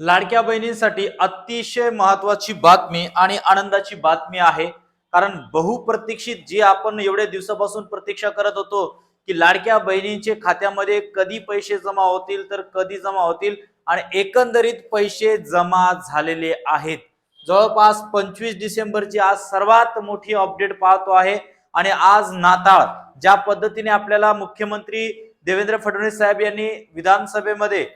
लाडक्या बहिणींसाठी अतिशय महत्वाची बातमी आणि आनंदाची बातमी आहे. कारण बहुप्रतीक्षित जी आपण एवढ्या दिवसापासून प्रतीक्षा करत होतो की लाडक्या बहिणींचे खात्यामध्ये कधी पैसे जमा होतील तर कधी जमा होतील आणि एकंदरीत पैसे जमा झालेले आहेत. जवळपास पंचवीस डिसेंबरची आज सर्वात मोठी अपडेट पाहतो आहे आणि आज नाताळ ज्या पद्धतीने आपल्याला मुख्यमंत्री देवेंद्र फडणवीस साहेब यांनी विधानसभेमध्ये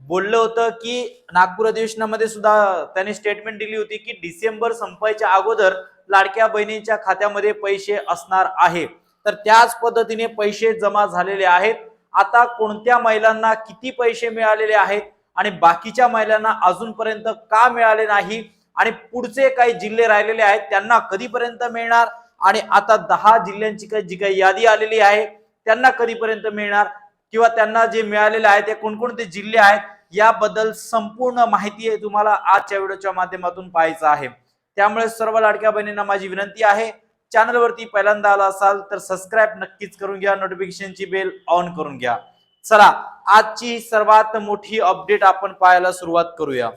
बोललं होतं की नागपूर अधिवेशनामध्ये सुद्धा त्यांनी स्टेटमेंट दिली होती की डिसेंबर संपायच्या अगोदर लाडक्या बहिणींच्या खात्यामध्ये पैसे असणार आहे. तर त्याच पद्धतीने पैसे जमा झालेले आहेत. आता कोणत्या महिलांना किती पैसे मिळालेले आहेत आणि बाकीच्या महिलांना अजूनपर्यंत का मिळाले नाही आणि पुढचे काही जिल्हे राहिलेले आहेत त्यांना कधीपर्यंत मिळणार आणि आता दहा जिल्ह्यांची काही जी काही यादी आलेली आहे त्यांना कधीपर्यंत मिळणार? किंवा त्यांना जे मिळालेले आहे ते कोणकोणते जिल्हे आहेत? याबद्दल संपूर्ण माहिती आहे तुम्हाला आजच्या व्हिडिओच्या माध्यमातून पाहायचं आहे. त्यामुळे सर्व लाडक्या बहिणींना माझी विनंती आहे चॅनलवरती पहिल्यांदा आला असाल तर सबस्क्राईब नक्कीच करून घ्या नोटिफिकेशनची बेल ऑन करून घ्या. चला आजची सर्वात मोठी अपडेट आपण पाहायला सुरुवात करूया.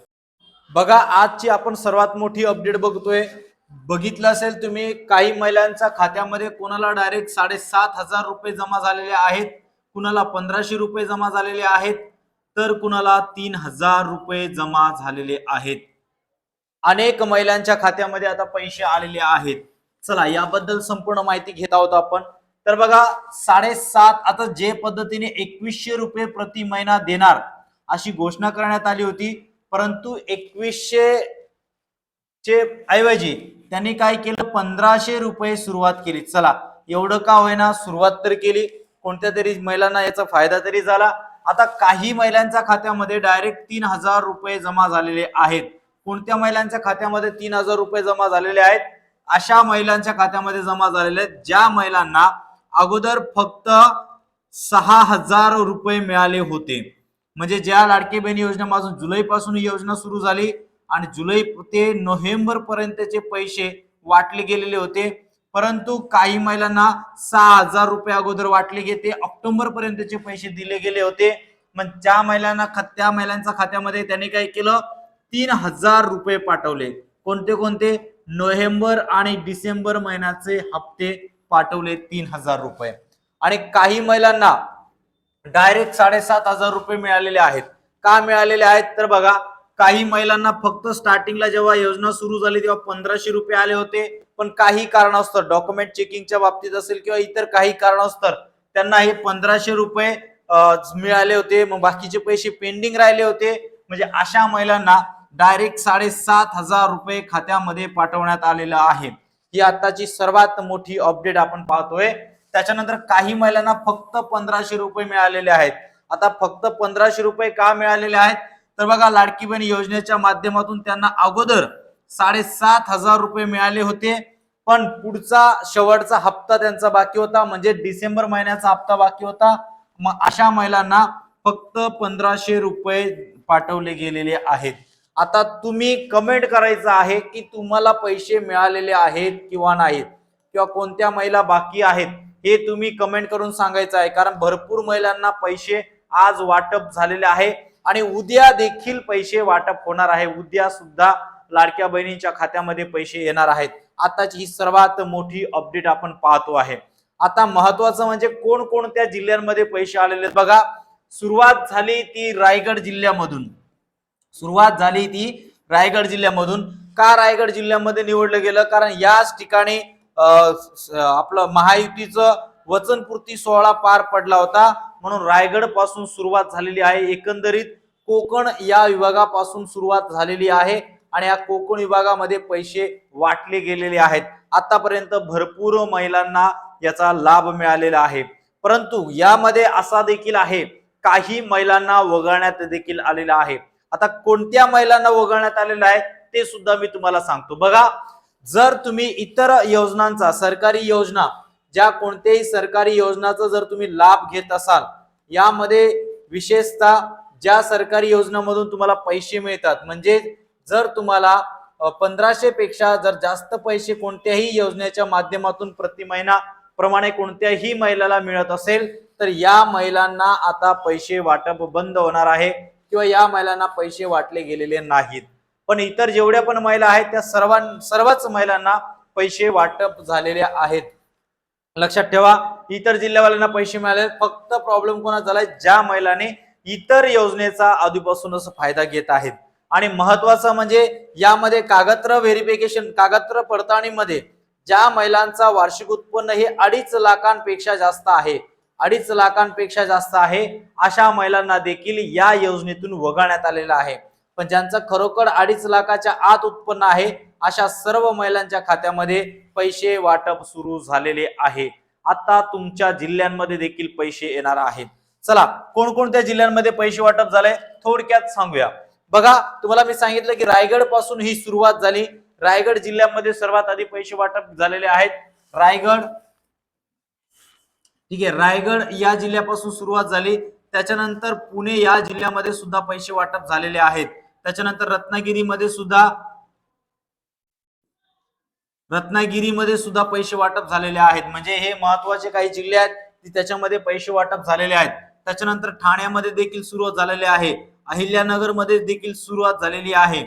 बघा आजची आपण सर्वात मोठी अपडेट बघतोय. बघितलं असेल तुम्ही काही महिलांच्या खात्यामध्ये कोणाला डायरेक्ट साडेसात हजार रुपये जमा झालेले आहेत कुणाला पंधराशे रुपये जमा झालेले आहेत तर कुणाला तीन हजार रुपये जमा झालेले आहेत. अनेक महिलांच्या खात्यामध्ये आता पैसे आलेले आहेत. चला याबद्दल संपूर्ण माहिती घेत आहोत आपण. तर बघा साडेसात आता जे पद्धतीने एकवीसशे रुपये प्रति महिना देणार अशी घोषणा करण्यात आली होती. परंतु एकवीसशे चे ऐवजी त्यांनी काय केलं? पंधराशे रुपये सुरुवात केली. चला एवढं का होईना सुरुवात तर केली. कोणत्या तरी महिलांना याचा फायदा तरी झाला. आता काही महिलांच्या खात्यामध्ये डायरेक्ट तीन हजार रुपये जमा झालेले आहेत. कोणत्या महिलांच्या खात्यामध्ये तीन हजार रुपये जमा झालेले आहेत? अशा महिलांच्या खात्यामध्ये जमा झालेले आहेत ज्या महिलांना अगोदर फक्त सहा हजार रुपये मिळाले होते. म्हणजे ज्या लाडकी बहिणी योजनेपासून जुलै पासून ही योजना सुरू झाली आणि जुलै ते नोव्हेंबर पर्यंतचे पैसे वाटले गेलेले होते. परंतु काही महिलांना सहा हजार रुपये अगोदर वाटले गेले. ऑक्टोबर पर्यंतचे पैसे दिले गेले होते. मग ज्या महिलांना त्या महिलांच्या खात्यामध्ये त्यांनी काय केलं? तीन हजार रुपये पाठवले. कोणते कोणते? नोव्हेंबर आणि डिसेंबर महिन्याचे हप्ते पाठवले तीन हजार रुपये. आणि काही महिलांना डायरेक्ट साडेसात हजार रुपये मिळालेले आहेत. का मिळालेले आहेत? तर बघा काही महिलांना फक्त स्टार्टिंगला जेव्हा योजना सुरू झाली तेव्हा पंधराशे रुपये आले होते. पण काही कारणास्तव डॉक्युमेंट चेकिंगच्या बाबतीत असेल किंवा इतर काही कारणास्तर त्यांना हे पंधराशे रुपये मिळाले होते. मग बाकीचे पैसे पेंडिंग राहिले होते. म्हणजे अशा महिलांना डायरेक्ट साडेसात हजार रुपये खात्यामध्ये पाठवण्यात आलेलं आहे. ही आताची सर्वात मोठी अपडेट आपण पाहतोय. त्याच्यानंतर काही महिलांना फक्त पंधराशे रुपये मिळालेले आहेत. आता फक्त पंधराशे रुपये का मिळालेले आहेत? तर बघा लाडकी बहीण योजनेच्या माध्यमातून त्यांना अगोदर साडेसात हजार रुपये मिळाले होते. पण पुढचा शेवटचा हप्ता त्यांचा बाकी होता. म्हणजे डिसेंबर महिन्याचा हप्ता बाकी होता. मग अशा महिलांना फक्त पंधराशे रुपये पाठवले गेलेले आहेत. आता तुम्ही कमेंट करायचं आहे की तुम्हाला पैसे मिळालेले आहेत किंवा नाहीत? किंवा कोणत्या महिला बाकी आहेत? हे तुम्ही कमेंट करून सांगायचं आहे. कारण भरपूर महिलांना पैसे आज वाटप झालेले आहे. आणि उद्या देखील पैसे वाटप होणार आहे. उद्या सुद्धा लाडक्या बहिणींच्या खात्यामध्ये पैसे येणार आहेत. आताची ही सर्वात मोठी अपडेट आपण पाहतो आहे. आता महत्वाचं म्हणजे कोणकोणत्या जिल्ह्यांमध्ये पैसे आलेले आहेत? बघा सुरुवात झाली ती रायगड जिल्ह्यामधून. सुरुवात झाली ती रायगड जिल्ह्यामधून. का रायगड जिल्ह्यामध्ये निवडलं गेलं? कारण याच ठिकाणी आपलं महायुतीचं वचनपूर्ती सोहळा पार पडला होता. म्हणून रायगडपासून सुरुवात झालेली आहे. एकंदरीत कोकण या विभागापासून सुरुवात झालेली आहे. आणि या कोकण विभागामध्ये पैसे वाटले गेलेले आहेत. आतापर्यंत भरपूर महिलांना याचा लाभ मिळालेला आहे. परंतु यामध्ये असा देखील आहे काही महिलांना वगळण्यात देखील आलेला आहे. आता कोणत्या महिलांना वगळण्यात आलेलं आहे ते सुद्धा मी तुम्हाला सांगतो. बघा जर तुम्ही इतर योजनांचा सरकारी योजना ज्या कोणत्याही सरकारी योजनाचा जर तुम्ही लाभ घेत असाल यामध्ये विशेषतः ज्या सरकारी योजनामधून तुम्हाला पैसे मिळतात म्हणजे जर तुम्हाला पंधराशे पेक्षा जर जास्त पैसे कोणत्याही योजनेच्या माध्यमातून प्रति महिना प्रमाणे कोणत्याही महिलाला मिळत असेल तर या महिलांना आता पैसे वाटप बंद होणार आहे किंवा या महिलांना पैसे वाटले गेलेले नाहीत. पण इतर जेवढ्या पण महिला आहेत त्या सर्वां सर्वच महिलांना पैसे वाटप झालेले आहेत. लक्षात ठेवा इतर जिल्ह्यावाल्यांना पैसे मिळाले फक्त प्रॉब्लेम कोणा झालाय? ज्या महिलांनी इतर योजनेचा आधीपासूनच फायदा घेत आहेत. आणि महत्वाचं म्हणजे यामध्ये कागदपत्र व्हेरिफिकेशन कागदपत्र पडताळणीमध्ये ज्या महिलांचा वार्षिक उत्पन्न हे अडीच लाखांपेक्षा जास्त आहे. अडीच लाखांपेक्षा जास्त आहे अशा महिलांना देखील या योजनेतून वगळण्यात आलेलं आहे. पण ज्यांचं खरोखर अडीच लाखाच्या आत उत्पन्न आहे अशा सर्व महिलांच्या खात्यामध्ये पैसे वाटप सुरू झालेले आहे. आता तुमच्या जिल्ह्यांमध्ये देखील पैसे येणार आहेत. चला कोणकोणत्या जिल्ह्यांमध्ये पैसे वाटप झाले? थोडक्यात सांगूया. बघा तुम्हाला मी सांगितलं की रायगडपासून ही सुरुवात झाली. रायगड जिल्ह्यामध्ये सर्वात आधी पैसे वाटप झालेले आहेत. रायगड ठीक आहे रायगड या जिल्ह्यापासून सुरुवात झाली. त्याच्यानंतर पुणे या जिल्ह्यामध्ये सुद्धा पैसे वाटप झालेले आहेत. त्याच्यानंतर रत्नागिरीमध्ये सुद्धा रत्नागिरीमध्ये सुद्धा पैसे वाटप झालेले आहेत. म्हणजे हे महत्त्वाचे काही जिल्हे आहेत की त्याच्यामध्ये पैसे वाटप झालेले आहेत. त्याच्यानंतर ठाण्यामध्ये देखील सुरुवात झालेली आहे. अहिल्यानगरमध्ये देखील सुरुवात झालेली आहे.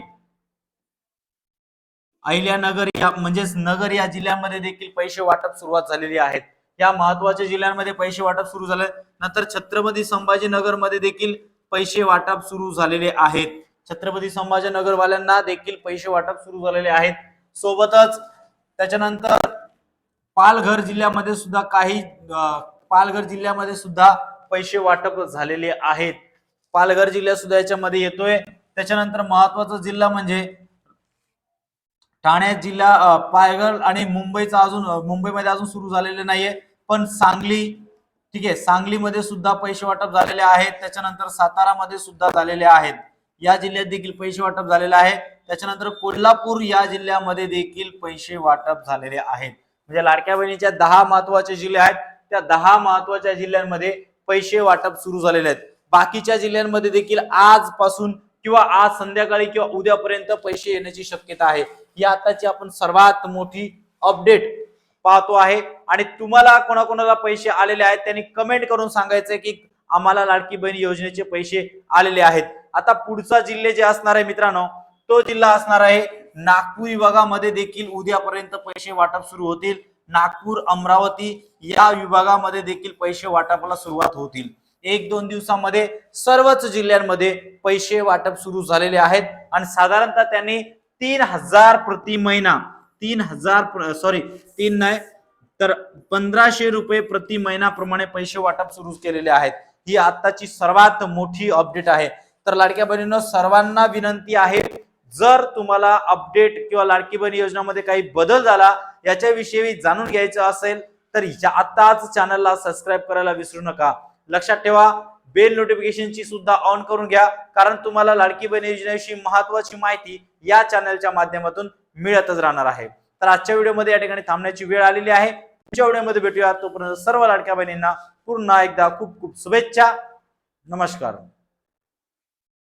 अहिल्यानगर या म्हणजेच नगर या जिल्ह्यामध्ये देखील पैसे वाटप सुरुवात झालेली आहेत. या महत्त्वाच्या जिल्ह्यांमध्ये पैसे वाटप सुरू झाले नंतर छत्रपती संभाजीनगरमध्ये देखील पैसे वाटप सुरू झालेले आहेत. छत्रपती संभाजीनगर वाल्यांना देखील पैसे वाटप सुरू झालेले आहेत. सोबतच त्याच्यानंतर पालघर जिल्ह्यामध्ये सुद्धा काही पालघर जिल्ह्यामध्ये सुद्धा पैसे वाटप झालेले आहेत. पालघर जिल्हा सुद्धा याच्यामध्ये येतोय. त्याच्यानंतर महत्त्वाचा जिल्हा म्हणजे ठाणे जिल्हा पायगड पालघर आणि मुंबईचा अजून मुंबईमध्ये अजून सुरू झालेले नाहीये. पण सांगली ठीक आहे सांगलीमध्ये सुद्धा पैसे वाटप झालेले आहेत. त्याच्यानंतर सातारामध्ये सुद्धा झालेले आहेत. या जिल्ह्यात देखील पैसे वाटप झालेले आहे. त्याच्यानंतर कोल्हापूर या जिल्ह्यामध्ये देखील पैसे वाटप झालेले आहेत. म्हणजे लाडक्या बहिणीच्या दहा महत्त्वाचे जिल्हे आहेत. त्या दहा महत्त्वाच्या जिल्ह्यांमध्ये पैसे वाटप सुरू झालेले आहेत. बाकीच्या जिल्ह्यांमध्ये देखील आजपासून किंवा आज संध्याकाळी किंवा उद्यापर्यंत पैसे येण्याची शक्यता आहे. ही आताची आपण सर्वात मोठी अपडेट पाहतो आहे. आणि तुम्हाला कोणाकोणाला पैसे आलेले आहेत त्यांनी कमेंट करून सांगायचंय की आम्हाला लाडकी बहीण योजनेचे पैसे आलेले आहेत. आता पुढचा जिल्हे जे असणार आहे मित्रांनो तो जिल्हा असणार आहे नागपूर विभागामध्ये देखील उद्यापर्यंत पैसे वाटप सुरू होतील. नागपूर अमरावती या विभागामध्ये देखील पैसे वाटपाला सुरुवात होतील. एक दोन दिवसामध्ये सर्वच जिल्ह्यांमध्ये पैसे वाटप सुरू झालेले आहेत. आणि साधारणतः त्यांनी तीन हजार प्रति महिना तीन हजार सॉरी तीन नाही तर पंधराशे रुपये प्रति महिनाप्रमाणे पैसे वाटप सुरू केलेले आहेत. ही आताची सर्वात मोठी अपडेट आहे. तर लाडक्या बहिणीनं सर्वांना विनंती आहे जर तुम्हाला अपडेट किंवा लाडकी बहीण योजनामध्ये काही बदल झाला याच्याविषयी जाणून घ्यायचं असेल तर या आताच चॅनलला सबस्क्राईब करायला विसरू नका. लक्षात ठेवा बेल नोटिफिकेशनची सुद्धा ऑन करून घ्या कारण तुम्हाला लाडकी बहीण योजनेविषयी महत्वाची माहिती या चॅनलच्या माध्यमातून मिळतच राहणार आहे. तर आजच्या व्हिडिओमध्ये या ठिकाणी थांबण्याची वेळ आलेली आहे. पुढच्या व्हिडिओमध्ये भेटूया तोपर्यंत सर्व लाडक्या बहिणींना पुन्हा एकदा खूप खूप शुभेच्छा. नमस्कार.